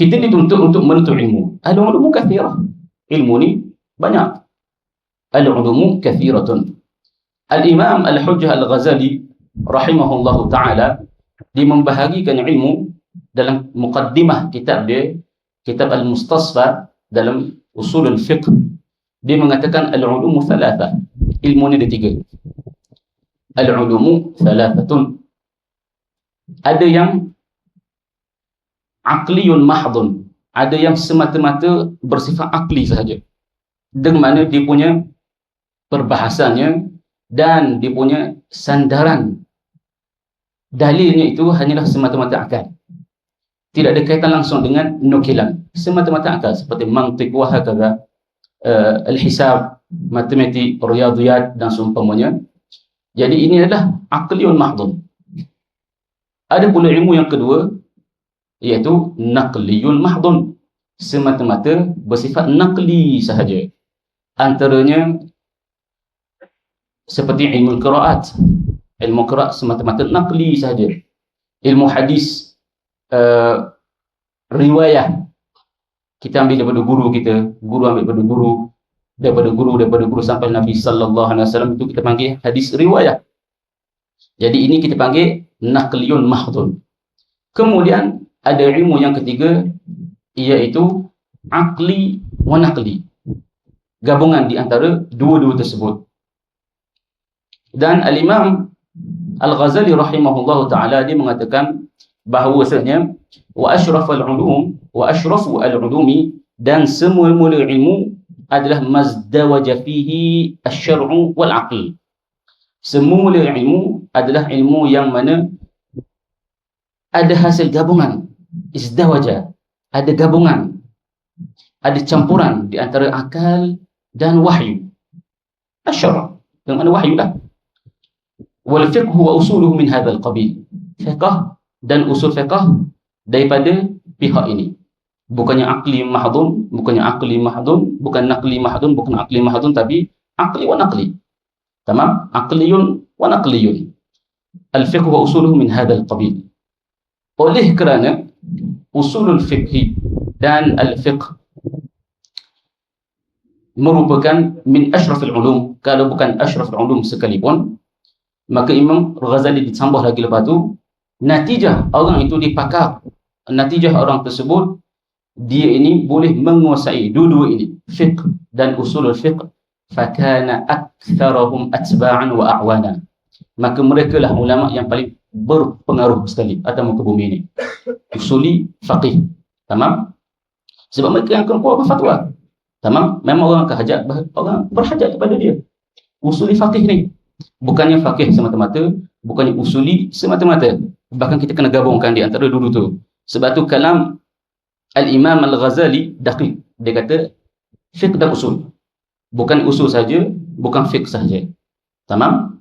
kita dituntut untuk menuntut ilmu. Al-ulumu kathirah. Ilmu ni banyak. Al-ulumu kathiratun. Al-Imam Al-Hujjah Al-Ghazali rahimahullahu taala dia membahagikan ilmu dalam mukaddimah kitab dia kitab Al-Mustasfa dalam usul al-fiqh dia mengatakan al-ulumu thalatha ilmu ni ada tiga al-ulumu thalathatun ada yang akliyun mahdun ada yang semata-mata bersifat akli sahaja. Dengan mana dia punya perbahasannya dan dia punya sandaran. Dalilnya itu hanyalah semata-mata akal. Tidak ada kaitan langsung dengan nukilan. Semata-mata akal seperti mantik wahakala uh, al-hisab matematik riyadiyat dan seumpamanya. Jadi ini adalah akliyun mahdun ada pula ilmu yang kedua iaitu naqliyun mahdun semata-mata bersifat naqli sahaja. Antaranya seperti ilmu qiraat ilmu qiraat semata-mata naqli sahaja. Ilmu hadis uh, riwayah. Kita ambil daripada guru kita. Guru ambil daripada guru. Daripada guru daripada guru sampai Nabi sallallahu alaihi wasallam itu kita panggil hadis riwayah. Jadi ini kita panggil naqliyun mahdun. Kemudian ada ilmu yang ketiga iaitu akli wa naqli. Gabungan di antara dua-dua tersebut. Dan al-Imam Al-Ghazali rahimahullahu taala dia mengatakan bahawasanya wa asyrafal ulum wa asyrafu al-ulumi dan semua-mula ilmu adalah mazdawaja fihi asy-syar'u wal aql. Semua ilmu adalah ilmu yang mana ada hasil gabungan izdawaja ada gabungan. Ada campuran di antara akal dan wahyu. Asyara. Yang mana wahyu lah. Wal fiqh wa usuluhu min hadzal qabil. Fiqh dan usul fiqh daripada pihak ini. Bukannya akli mahdun bukannya akli mahdun bukan naqli mahdun bukan akli mahdun tapi akli wa naqli. Tamam? Aqliyun wa naqliyun. Al-fiqh wa usuluhu min hadzal qabil oleh kerana usulul fiqh dan al-fiqh merupakan min asyrafil ulum. Kalau bukan asyrafil ulum sekalipun maka Imam Ghazali ditambah lagi lepas tu natijah orang itu dipakar. Natijah orang tersebut dia ini boleh menguasai dua-dua ini fiqh dan usulul fiqh. Fakana aktharahum atba'an wa a'wana. Maka mereka lah ulama yang paling berpengaruh sekali atas muka bumi ini. Usuli faqih. Tamam? Sebab mereka yang akan keluar fatwa. Tamam? Memang orang akan hajat orang berhajat kepada dia. Usuli faqih ni. Bukannya faqih semata-mata bukannya usuli semata-mata. Bahkan kita kena gabungkan di antara dulu tu. Sebab tu kalam al-imam al-ghazali daqiq. Dia kata fiqh dan usul. Bukan usul saja bukan fiqh saja tamam